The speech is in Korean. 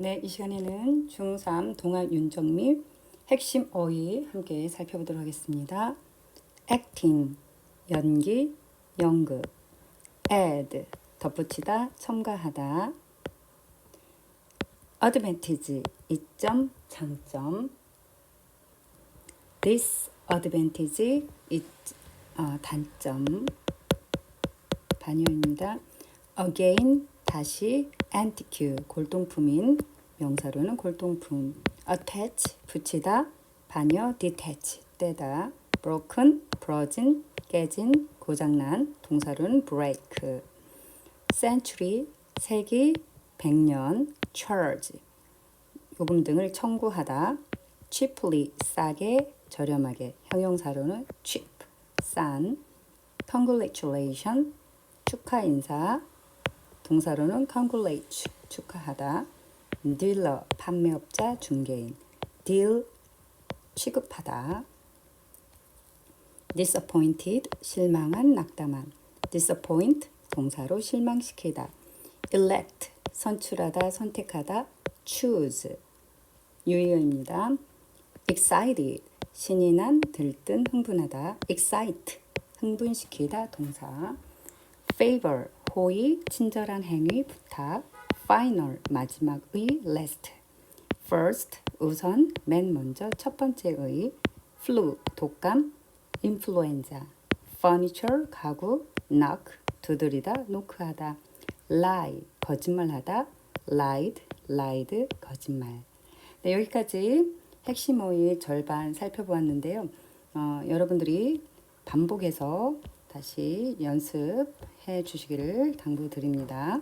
네, 이 시간에는 중3 동안 윤정미 핵심 어휘 함께 살펴보도록 하겠습니다. acting, 연기, 연극, add, 덧붙이다, 첨가하다, advantage, 이점, 장점, disadvantage, 이, 어, 단점, 반려입니다. again, 다시, antique, 골동품인 명사로는 골동품, attach, 붙이다, 반여, detach, 떼다, broken, 부러진, 깨진, 고장난, 동사로는 break, century, 세기, 백년, charge, 요금 등을 청구하다, cheaply, 싸게, 저렴하게, 형용사로는 cheap, 싼, congratulation, 축하 인사, 동사로는 congratulate, 축하하다, dealer, 판매업자, 중개인, deal, 취급하다, disappointed, 실망한, 낙담한, disappoint, 동사로 실망시키다, elect, 선출하다, 선택하다, choose, 유의어입니다. excited, 신이 난, 들뜬, 흥분하다, excite, 흥분시키다, 동사, favor, 호의, 친절한 행위, 부탁, final, 마지막의, last, first, 우선, 맨 먼저, 첫 번째의, flu, 독감, influenza, furniture, 가구, knock, 두드리다, 노크하다, lie, 거짓말하다, lied, lied, 거짓말. 네, 여기까지 핵심 어휘 절반 살펴보았는데요. 어, 여러분들이 반복해서 다시 연습해 주시기를 당부드립니다.